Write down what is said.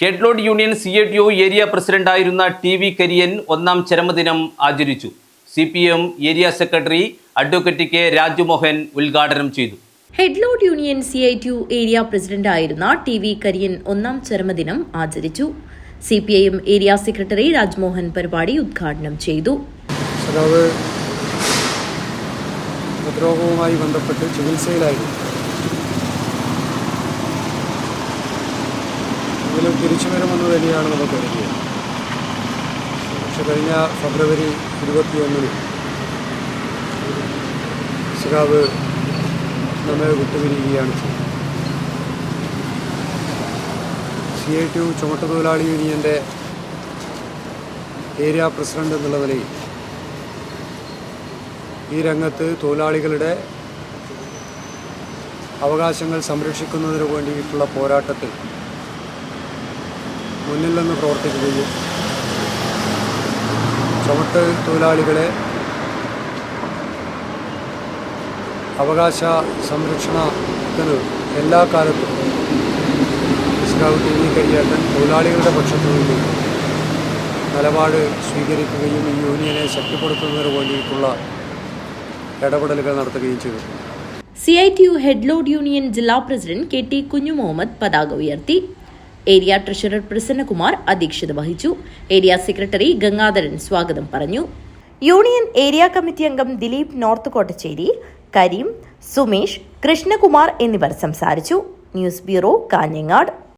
Headload union C A T O area പ്രസിഡന്റായിരുന്ന T V Kariyan ഒന്നാം ചരമദിനം ആചരിച്ചു. C P M area secretary advocate K Rajumohan ഉദ്ഘാടനം ചെയ്തു. Headload union C I T U area പ്രസിഡന്റായിരുന്ന T V Kariyan ഒന്നാം ചരമദിനം ആചരിച്ചു. C P I M area secretary Rajmohan പരിപാടി ഉദ്ഘാടനം ചെയ്തു. ഹൃദ്രോഗവുമായി ബന്ധപ്പെട്ട് ചികിത്സയിലായിരുന്നു. എങ്കിലും തിരിച്ചു വരുമെന്ന് തന്നെയാണ് നമുക്ക് കരുതിയത്. പക്ഷെ കഴിഞ്ഞ ഫെബ്രുവരി ഇരുപത്തിയൊന്നിന് സഖാവ് നമ്മെ വിട്ടുപിരിയുകയാണ് സി ഐ ടി യു ചുമട്ടുതൊഴിലാളി യൂണിയന്റെ ഏരിയ പ്രസിഡന്റ് എന്നുള്ള നിലയിൽ ഈ രംഗത്ത് തൊഴിലാളികളുടെ അവകാശങ്ങൾ സംരക്ഷിക്കുന്നതിന് വേണ്ടിയിട്ടുള്ള പോരാട്ടത്തിൽ മുന്നിൽ നിന്ന് പ്രവർത്തിക്കുകയും ചുമട്ട് തൊഴിലാളികളെ അവകാശ സംരക്ഷണത്തിന് എല്ലാ കാലത്തും ഇസ്ലാം ടി വി കരിയേട്ടൻ തൊഴിലാളികളുടെ പക്ഷത്തു നിന്ന് നിലപാട് സ്വീകരിക്കുകയും ഈ യൂണിയനെ ശക്തിപ്പെടുത്തുന്നതിന് വേണ്ടിയിട്ടുള്ള ഇടപെടലുകൾ നടത്തുകയും ചെയ്തു. C I T U headload union ജില്ലാ president K T Kunju Muhammad പതാക ഉയർത്തി. ഏരിയ ട്രഷറർ പ്രസന്നകുമാർ അധ്യക്ഷത വഹിച്ചു. ഏരിയ സെക്രട്ടറി ഗംഗാധരൻ സ്വാഗതം പറഞ്ഞു. യൂണിയൻ ഏരിയ കമ്മിറ്റി അംഗം ദിലീപ് നോർത്ത് കോട്ടച്ചേരി കരീം സുമേഷ് കൃഷ്ണകുമാർ എന്നിവർ സംസാരിച്ചു. News bureau Kanhangad.